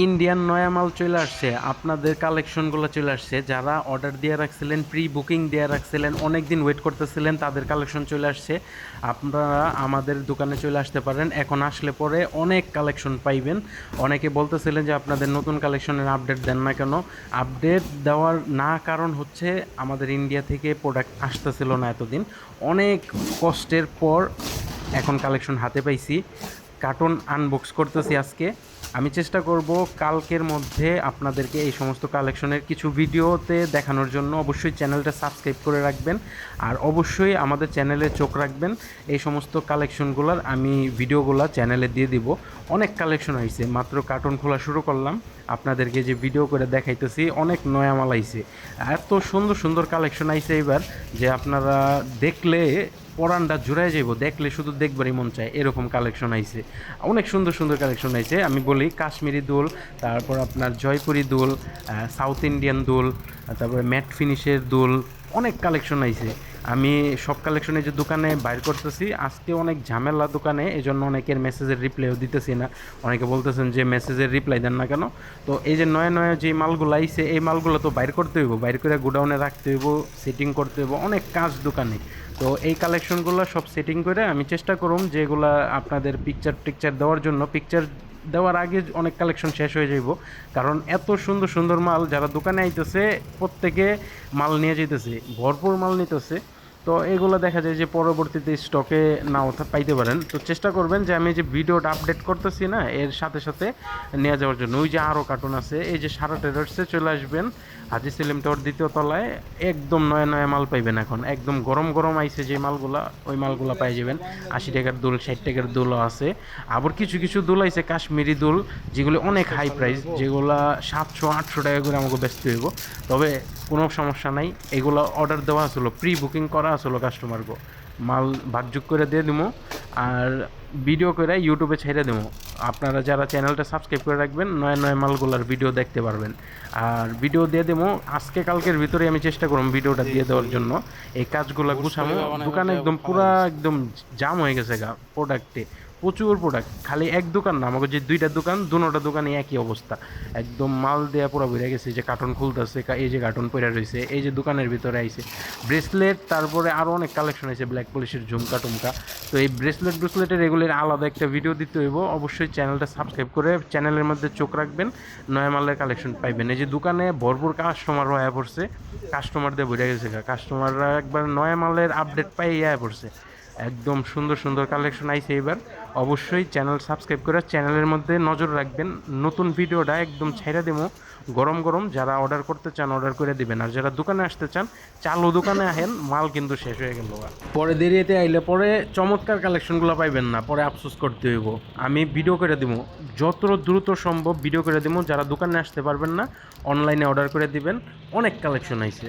Indian নয়া মাল চলে আসছে, আপনাদের কালেকশনগুলো চলে আসছে, যারা অর্ডার দিয়ে রাখছিলেন প্রি বুকিং দিয়ে রাখছিলেন অনেক দিন ওয়েট করতেছিলেন, তাদের কালেকশন চলে আসছে। আপনারা আমাদের দোকানে চলে আসতে পারেন, এখন আসলে পরে অনেক কালেকশন পাইবেন। অনেকে বলতেছিলেন যে, আপনাদের নতুন কালেকশনের আপডেট দেন না কেন? আপডেট দেওয়ার না কারণ হচ্ছে, আমাদের ইন্ডিয়া থেকে প্রোডাক্ট আসতেছিল না এতদিন। অনেক কষ্টের পর এখন কালেকশন হাতে পাইছি। কার্টুন আনবক্স করতেছি আজকে। আমি চেষ্টা করব কালকের মধ্যে আপনাদেরকে এই সমস্ত কালেকশনের কিছু ভিডিওতে দেখানোর জন্য। অবশ্যই চ্যানেলটা সাবস্ক্রাইব করে রাখবেন। আর অবশ্যই আমাদের চ্যানেলে চোখ রাখবেন। এই সমস্ত কালেকশনগুলোর আমি ভিডিওগুলো চ্যানেলে দিয়ে দিব। অনেক কালেকশন হয়েছে মাত্র কার্টুন খোলা শুরু করলাম। আপনাদেরকে যে ভিডিও করে দেখাইতেছি, অনেক নয়া মাল আইছে। এত সুন্দর সুন্দর কালেকশন আইছে এবার যে আপনারা দেখলে পরানটা জুড়াই যাইব, দেখলে শুধু দেখবারই মন চায়, এরকম কালেকশন আইছে। অনেক সুন্দর সুন্দর কালেকশন আইছে, আমি বলি কাশ্মীরি দোল, তারপর আপনার জয়পুরি দোল সাউথ ইন্ডিয়ান দোল, তারপরে ম্যাট ফিনিশের দোল, অনেক কালেকশন আইছে। আমি সব কালেকশনে যে দোকানে বাইর করতেছি। আজকে অনেক ঝামেলা দোকানে এই জন্য অনেকের মেসেজের রিপ্লাইও দিতেছি না। অনেকে বলতেছেন যে মেসেজের রিপ্লাই দেন না কেন? তো এই যে নয়া নয়া যে মালগুলো আইছে, এই মালগুলো তো বাইর করতে হইব। বাইর করে গোডাউনে রাখতে হইব সেটিং করতে হইব, অনেক কাজ দোকানে। তো এই কালেকশনগুলো সব সেটিং করে আমি চেষ্টা করুম যেগুলা আপনাদের পিকচার টিকচার দেওয়ার জন্য। পিকচার দেওয়ার আগে অনেক কালেকশন শেষ হয়ে যাইব। কারণ এত সুন্দর সুন্দর মাল যারা দোকানে আইতেছে, প্রত্যেকে মাল নিয়ে যেতেছে ভরপুর মাল নিতেছে। তো এগুলো দেখা যায় যে পরবর্তীতে স্টকে নাও পাইতে পারেন। তো চেষ্টা করবেন যে আমি যে ভিডিওটা আপডেট করতেছি না, এর সাথে সাথে নিয়ে যাওয়ার জন্য। ওই যে আরও কার্টুন আছে, এই যে সারা ট্রেডার্সে চলে আসবেন, হাজি সেলিম টাওয়ার দ্বিতীয় তলায় একদম নয়া নয়া মাল পাইবেন এখন। একদম গরম গরম আইছে যে মালগুলা, ওই মালগুলা পাই যাবেন। আশি টাকার দুল, ষাট টাকার দুলও আছে। আবার কিছু কিছু দুল আইছে, কাশ্মীরি দুল, যেগুলো অনেক হাই প্রাইস যেগুলা সাতশো, আটশো টাকা করে আমাকে ব্যস্ত হইব। তবে কোনো সমস্যা নাই, এগুলো অর্ডার দেওয়া আসলো প্রি বুকিং করা আসলো কাস্টমারকে মাল ভাগযোগ করে দিয়ে দিব আর ভিডিও করে ইউটিউবে ছেড়ে দেবো আপনারা যারা চ্যানেলটা সাবস্ক্রাইব করে রাখবেন নয় নয় মালগুলার ভিডিও দেখতে পারবেন। আর ভিডিও দিয়ে দেবো আজকে কালকের ভিতরে আমি চেষ্টা করব ভিডিওটা দিয়ে দেওয়ার জন্য। এই কাজগুলো গুছামো দোকানে একদম পুরা একদম জাম হয়ে গেছে গা প্রোডাক্টে প্রচুর প্রোডাক্ট খালি এক দোকান না, আমাকে যে দুইটা দোকান দুটা দোকানে একই অবস্থা। একদম মাল দেয়া পুরো বেড়ে গেছে যে কার্টন খুলতেছে এই যে কার্টন পরে রয়েছে এই যে দোকানের ভিতরে আইছে। ব্রেসলেট তারপরে আরও অনেক কালেকশন আছে ব্ল্যাক পলিশের ঝুমকা টুমকা। তো এই ব্রেসলেট ব্রেসলেটের এগুলির আলাদা একটা ভিডিও দিতে হইব। অবশ্যই চ্যানেলটা সাবস্ক্রাইব করে চ্যানেলের মধ্যে চোখ রাখবেন, নয়া মালের কালেকশন পাইবেন। এই যে দোকানে ভরপুর কাস্টমার হয়ে পড়ছে কাস্টমারদের বেড়ে গেছে কাস্টমাররা একবার নয়া মালের আপডেট পাই পড়ছে। একদম সুন্দর সুন্দর কালেকশন আইছে এবার। অবশ্যই চ্যানেল সাবস্ক্রাইব করে চ্যানেলের মধ্যে নজর রাখবেন। নতুন ভিডিওটা একদম ছেড়ে দেবো গরম গরম যারা অর্ডার করতে চান অর্ডার করে দিবেন। আর যারা দোকানে আসতে চান, চালু দোকানে আহেন, মাল কিন্তু শেষ হয়ে গেল পরে দেরিতে আইলে পরে চমৎকার কালেকশনগুলো পাইবেন না, পরে আফসোস করতে হইব। আমি ভিডিও করে দিব যত দ্রুত সম্ভব ভিডিও করে দিব যারা দোকানে আসতে পারবেন না অনলাইনে অর্ডার করে দিবেন। অনেক কালেকশন আইছে।